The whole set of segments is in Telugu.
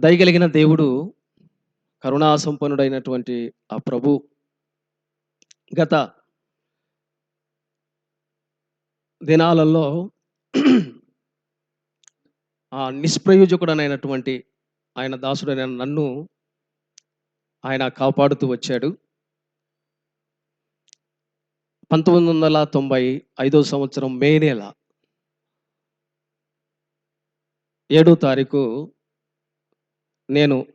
దయగలిగిన దేవుడు కరుణాసంపన్నుడైనటువంటి ఆ ప్రభు. గత దినాలలో ఆ నిష్ప్రయోజకుడనైనటువంటి ఆయన దాసుడైన నన్ను ఆయన కాపాడుతూ వచ్చాడు. పంతొమ్మిది వందల తొంభై ఐదో సంవత్సరం మే నెల ఏడో తారీఖు నేను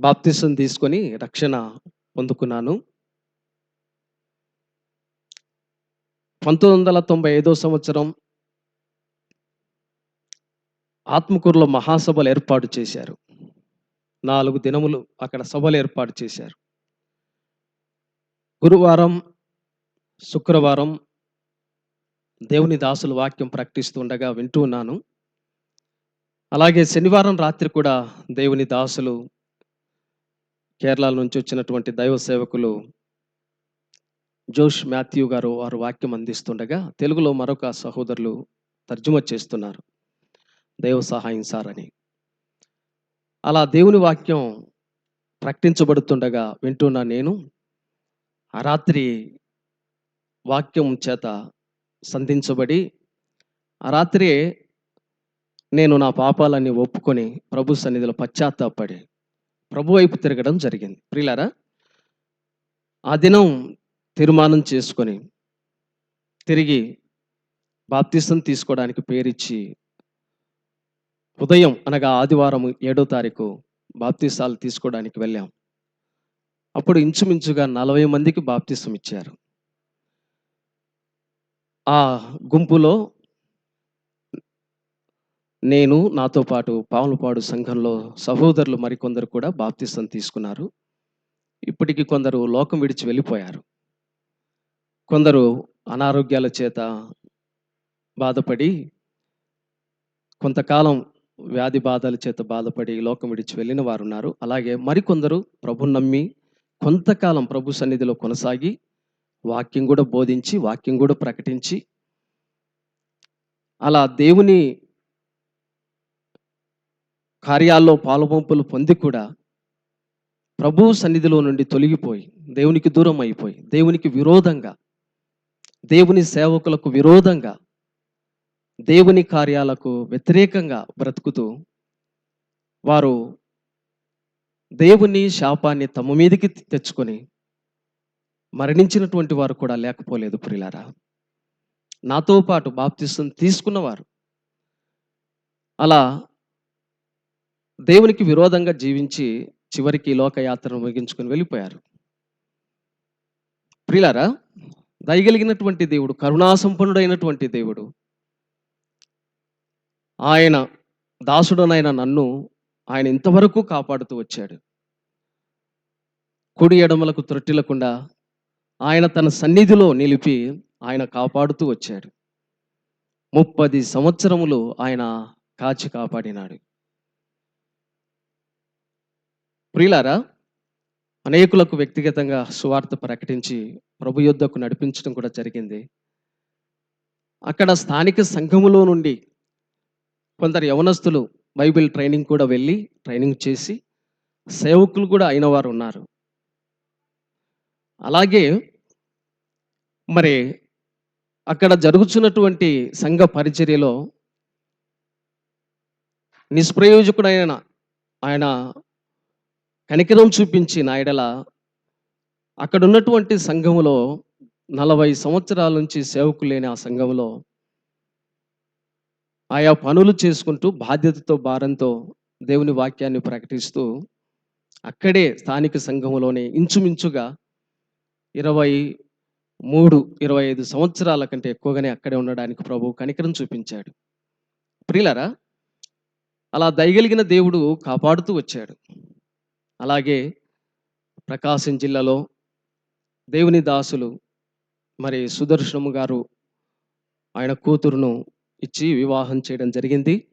బాప్తిసం తీసుకొని రక్షణ పొందుకున్నాను. పంతొమ్మిది వందల తొంభై ఐదో సంవత్సరం ఆత్మకూరులో మహాసభలు ఏర్పాటు చేశారు. నాలుగు దినములు అక్కడ సభలు ఏర్పాటు చేశారు. గురువారం శుక్రవారం దేవుని దాసుల వాక్యం ప్రకటిస్తుండగా వింటూ ఉన్నాను. అలాగే శనివారం రాత్రి కూడా దేవుని దాసులు కేరళ నుంచి వచ్చినటువంటి దైవ సేవకులు జోష్ మాథ్యూ గారు వారు వాక్యం అందిస్తుండగా తెలుగులో మరొక సహోదరులు తర్జుమ చేస్తున్నారు. దైవ సహాయం సార్ అని. అలా దేవుని వాక్యం ప్రకటించబడుతుండగా వింటున్న నేను ఆ రాత్రి వాక్యం చేత సంధించబడి ఆ రాత్రి నేను నా పాపాలన్నీ ఒప్పుకొని ప్రభు సన్నిధిలో పశ్చాత్తాపడి ప్రభు వైపు తిరగడం జరిగింది. ప్రియులారా ఆ దినం తీర్మానం చేసుకొని తిరిగి బాప్తిసం తీసుకోవడానికి పేరిచ్చి ఉదయం అనగా ఆదివారం ఏడో తారీఖు బాప్తిసాలు తీసుకోవడానికి వెళ్ళాం. అప్పుడు ఇంచుమించుగా నలభై మందికి బాప్తిసం ఇచ్చారు. ఆ గుంపులో నేను నాతో పాటు పావులపాడు సంఘంలో సహోదరులు మరికొందరు కూడా బాప్తిస్తం తీసుకున్నారు. ఇప్పటికి కొందరు లోకం విడిచి వెళ్ళిపోయారు. కొందరు అనారోగ్యాల చేత బాధపడి కొంతకాలం వ్యాధి బాధల చేత బాధపడి లోకం విడిచి వెళ్ళిన వారు ఉన్నారు అలాగే మరికొందరు ప్రభు నమ్మి కొంతకాలం ప్రభు సన్నిధిలో కొనసాగి వాక్యం కూడా బోధించి వాక్యం కూడా ప్రకటించి అలా దేవుని కార్యాల్లో పాలుపంపులు పొంది కూడా ప్రభు సన్నిధిలో నుండి తొలగిపోయి దేవునికి దూరం అయిపోయి దేవునికి విరోధంగా దేవుని సేవకులకు విరోధంగా దేవుని కార్యాలకు వ్యతిరేకంగా బ్రతుకుతూ వారు దేవుని శాపాన్ని తమ మీదకి తెచ్చుకొని మరణించినటువంటి వారు కూడా లేకపోలేదు ప్రిలారా. నాతో పాటు బాప్తిస్తుని తీసుకున్నవారు. అలా దేవునికి విరోధంగా జీవించి చివరికి లోకయాత్రను ముగించుకొని వెళ్ళిపోయారు. ప్రిలారా దయగలిగినటువంటి దేవుడు కరుణాసంపన్నుడైనటువంటి దేవుడు ఆయన దాసుడనైన నన్ను ఆయన ఇంతవరకు కాపాడుతూ వచ్చాడు. కుడి ఎడమలకు త్రొట్టిలకుండా ఆయన తన సన్నిధిలో నిలిపి ఆయన కాపాడుతూ వచ్చాడు. ముప్పది సంవత్సరములు ఆయన కాచి కాపాడినాడు. ప్రియులారా అనేకులకు వ్యక్తిగతంగా సువార్త ప్రకటించి ప్రభు యుద్ధకు నడిపించడం కూడా జరిగింది. అక్కడ స్థానిక సంఘములో నుండి కొందరు యవనస్తులు బైబిల్ ట్రైనింగ్ కూడా వెళ్ళి ట్రైనింగ్ చేసి సేవకులు కూడా అయిన వారు ఉన్నారు. అలాగే మరి అక్కడ జరుగుతున్నటువంటి సంఘ పరిచర్యలో నిష్ప్రయోజకుడైన ఆయన కనికరం చూపించి నాయడల అక్కడ ఉన్నటువంటి సంఘములో నలభై సంవత్సరాల నుంచి సేవకు లేని ఆ సంఘంలో ఆయా పనులు చేసుకుంటూ బాధ్యతతో భారంతో దేవుని వాక్యాన్ని ప్రకటిస్తూ అక్కడే స్థానిక సంఘములోనే ఇంచుమించుగా ఇరవై మూడు ఇరవై ఐదు సంవత్సరాల కంటే ఎక్కువగానే అక్కడే ఉండడానికి ప్రభు కనికరం చూపించాడు. ప్రియులరా అలా దయగలిగిన దేవుడు కాపాడుతూ వచ్చాడు. అలాగే ప్రకాశం జిల్లాలో దేవుని దాసులు మరి సుదర్శనము గారు ఆయన కూతురును ఇచ్చి వివాహం చేయడం జరిగింది.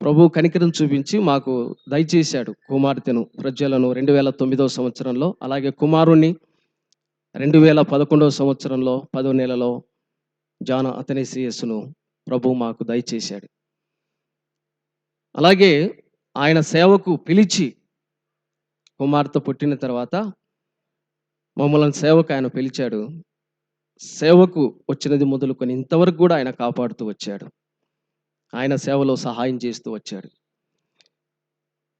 ప్రభు కనికరం చూపించి మాకు దయచేశాడు కుమార్తెను ప్రజ్వలను రెండు వేల తొమ్మిదవ సంవత్సరంలో అలాగే కుమారుణ్ణి రెండు వేల పదకొండవ సంవత్సరంలో పదో నెలలో జాన అతనేసియస్ను ప్రభు మాకు దయచేశాడు. అలాగే ఆయన సేవకు పిలిచి కుమార్తె పుట్టిన తర్వాత మమ్మల్ని సేవకు ఆయన పిలిచాడు. సేవకు వచ్చినది మొదలుకొని ఇంతవరకు కూడా ఆయన కాపాడుతూ వచ్చాడు. ఆయన సేవలో సహాయం చేస్తూ వచ్చాడు.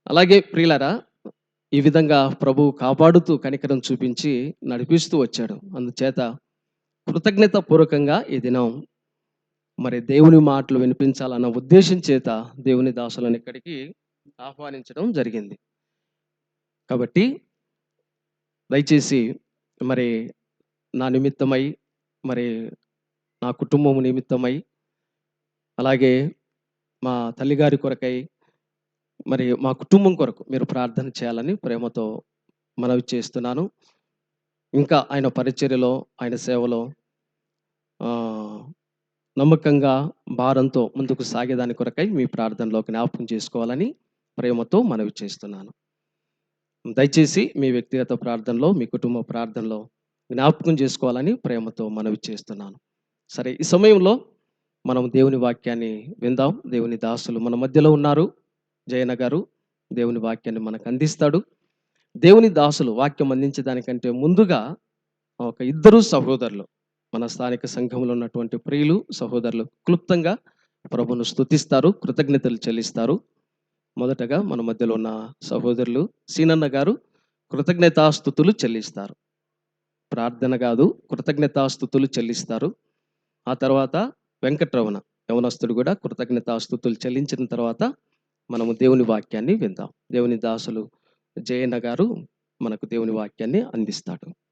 అలాగే ప్రియులరా ఈ విధంగా ప్రభువు కాపాడుతూ కనికరం చూపించి నడిపిస్తూ వచ్చాడు. అందుచేత కృతజ్ఞత పూర్వకంగా ఈ దినం మరి దేవుని మాటలు వినిపించాలన్న ఉద్దేశం చేత దేవుని దాసులను ఇక్కడికి ఆహ్వానించడం జరిగింది. కాబట్టి దయచేసి మరి నా నిమిత్తమై మరి నా కుటుంబం నిమిత్తమై అలాగే మా తల్లిగారి కొరకై మరి మా కుటుంబం కొరకు మీరు ప్రార్థన చేయాలని ప్రేమతో మనవి చేస్తున్నాను. ఇంకా ఆయన పరిచర్యలో ఆయన సేవలో నమ్మకంగా భారంతో ముందుకు సాగేదాని కొరకై మీ ప్రార్థనలో జ్ఞాపకం చేసుకోవాలని ప్రేమతో మనవి చేస్తున్నాను. దయచేసి మీ వ్యక్తిగత ప్రార్థనలో మీ కుటుంబ ప్రార్థనలో జ్ఞాపకం చేసుకోవాలని ప్రేమతో మనవి చేస్తున్నాను. సరే ఈ సమయంలో మనం దేవుని వాక్యాన్ని విందాం. దేవుని దాసులు మన మధ్యలో ఉన్నారు. జయన గారు దేవుని వాక్యాన్ని మనకు అందిస్తాడు. దేవుని దాసులు వాక్యం అందించడానికంటే ముందుగా ఒక ఇద్దరు సహోదరులు మన స్థానిక సంఘంలో ఉన్నటువంటి ప్రియులు సహోదరులు క్లుప్తంగా ప్రభును స్తుతిస్తారు కృతజ్ఞతలు చెల్లిస్తారు. మొదటగా మన మధ్యలో ఉన్న సహోదరులు సీనన్న గారు కృతజ్ఞతాస్థుతులు చెల్లిస్తారు. ప్రార్థన కాదు కృతజ్ఞతాస్థుతులు చెల్లిస్తారు. ఆ తర్వాత వెంకట్రమణ యవనస్తుడు కూడా కృతజ్ఞతాస్థుతులు చెల్లించిన తర్వాత మనము దేవుని వాక్యాన్ని విందాం. దేవుని దాసులు జయన్న గారు మనకు దేవుని వాక్యాన్ని అందిస్తాడు.